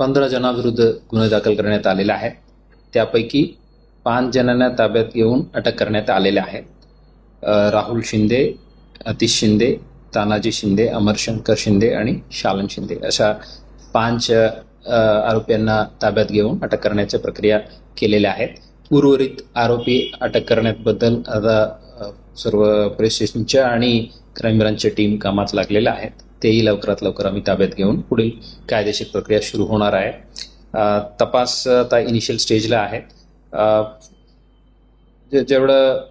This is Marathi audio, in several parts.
पंधरा जणांविरुद्ध गुन्हे दाखल करण्यात आलेला आहे त्यापैकी पाच जणांना ताब्यात घेऊन अटक करण्यात आलेल्या आहेत. राहुल शिंदे अतिश शिंदे तानाजी शिंदे अमरशंकर शिंदे आणि शालन शिंदे अशा पाच आरोपींना ताब्यात घेऊन अटक करण्याच्या प्रक्रिया केलेल्या आहेत. उर्वरित आरोपी अटक करण्याबद्दल आता सर्व पोलीस स्टेशनच्या आणि क्राईम ब्रांचच्या टीम कामात लागलेल्या आहेत. तेही लवकरात लवकर आम्ही ताब्यात घेऊन पुढील कायदेशीर प्रक्रिया सुरू होणार आहे. तपास आता इनिशियल स्टेजला आहे जेवढं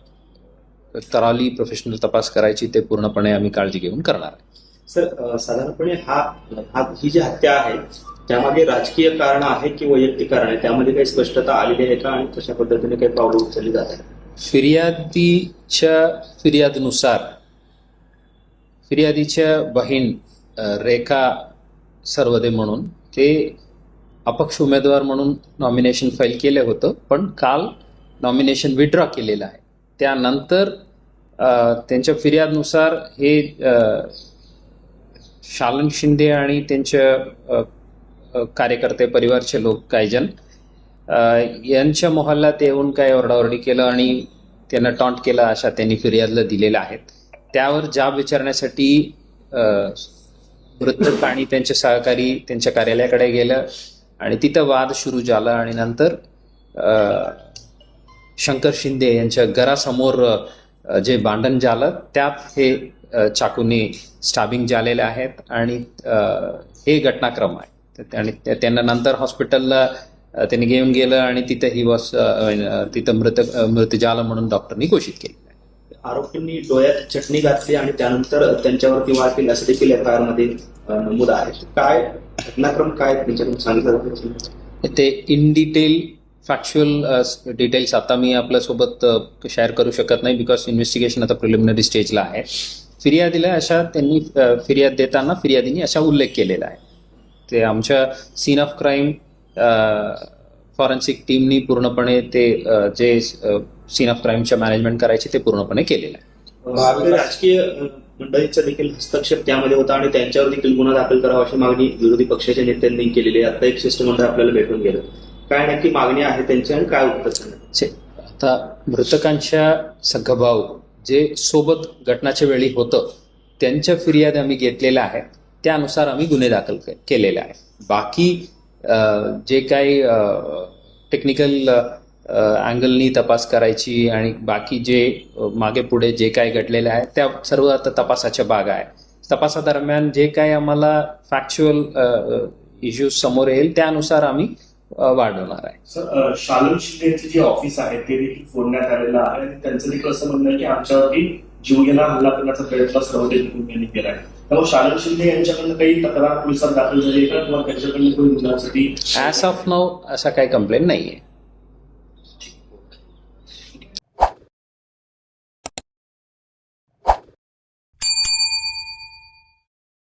तरावली प्रोफेशनल तपास करायची ते पूर्णपणे आम्ही काळजी घेऊन करणार आहे. सर साधारणपणे हा हा ही जी हत्या आहे त्यामागे राजकीय कारण आहे की वैयक्तिक कारण आहे? त्यामध्ये काही स्पष्टता आलेली आहे का? आणि तशा पद्धतीने काही पावलं उचलली जात आहे फिर्यादीच्या फिर्यादनुसार फिर्यादीच्या बहीण रेखा सर्वदे म्हणून ते अपक्ष उमेदवार म्हणून नॉमिनेशन फाईल केलं होतं पण काल नॉमिनेशन विड्रॉ केलेलं आहे. त्यानंतर त्यांच्या फिर्यादनुसार हे शालन शिंदे आणि त्यांच्या कार्यकर्ते परिवारचे लोक काहीजण यांच्या मोहल्ल्यात येऊन काय ओरडाओरडी केलं आणि त्यांना टॉन्ट केलं अशा त्यांनी फिर्यादला दिलेल्या आहेत. त्यावर जाब विचारण्यासाठी अ, मृतक आणि त्यांचे सहकारी त्यांच्या कार्यालयाकडे गेलं आणि तिथं वाद सुरू झाला आणि नंतर शंकर शिंदे यांच्या घरासमोर जे भांडण झालं त्यात हे चाकूने स्टाबिंग झालेले आहेत आणि हे घटनाक्रम आहे. आणि त्यांना नंतर हॉस्पिटलला त्यांनी घेऊन गेलं आणि तिथं ही वॉस तिथं मृत मृत झालं म्हणून डॉक्टरांनी घोषित केली. आरोपींनी डोळ्यात चटणी घातली आणि त्यानंतर त्यांच्यावरती वार केली असं देखील एफ आय आरमध्ये नमूद आहे. काय घटनाक्रम काय त्यांच्याकडून सांगितलं ते इन डिटेल फॅक्च्युअल डिटेल्स आता मी आपल्यासोबत शेअर करू शकत नाही बिकॉज इन्व्हेस्टिगेशन आता प्रिलिमिनरी स्टेजला आहे. फिर्यादीला अशा त्यांनी फिर्याद देताना फिर्यादीने अशा उल्लेख केलेला आहे. ते आमच्या सीन ऑफ क्राईम फॉरेन्सिक टीमनी पूर्णपणे ते जे सीन ऑफ क्राईमच्या मॅनेजमेंट करायचे ते पूर्णपणे केलेलं आहे. राजकीय मंडळींचा देखील हस्तक्षेप त्यामध्ये होता आणि त्यांच्यावर देखील गुन्हा दाखल करावा अशी मागणी विरोधी पक्षाच्या नेत्यांनी केलेली आहे. आता एक शिष्टमंडळ आपल्याला भेटून गेलं. काय नक्की मागणी आहे त्यांची आणि काय उत्तर आता मृतकांच्या सगभाऊ जे सोबत घटनाच्या वेळी होतं त्यांच्या फिर्याद आम्ही घेतलेल्या आहेत. त्यानुसार आम्ही गुन्हे दाखल केलेले आहेत. बाकी जे काही टेक्निकल अँगलनी तपास करायची आणि बाकी जे मागे पुढे जे काही घडलेले आहे त्या सर्व आता तपासाच्या भाग आहे. तपासादरम्यान जे काही आम्हाला फॅक्च्युअल इश्यूज समोर येईल त्यानुसार आम्ही वाढवणार आहे. सर शालन शिंदे यांचे जे ऑफिस आहे ते देखील फोडण्यात आलेलं आहे. आणि त्यांचं देखील असं म्हणणं आहे की आमच्यावरती जीवघेणा हल्ला करण्याचा प्रयत्न सर्व यांनी केला आहे. त्यामुळे शालन शिंदे यांच्याकडनं काही तक्रार पोलिसात दाखल झाली का? किंवा त्यांच्याकडनं काही गुन्ह्यासाठी ॲज ऑफ नाव असा काही कंप्लेंट नाही आहे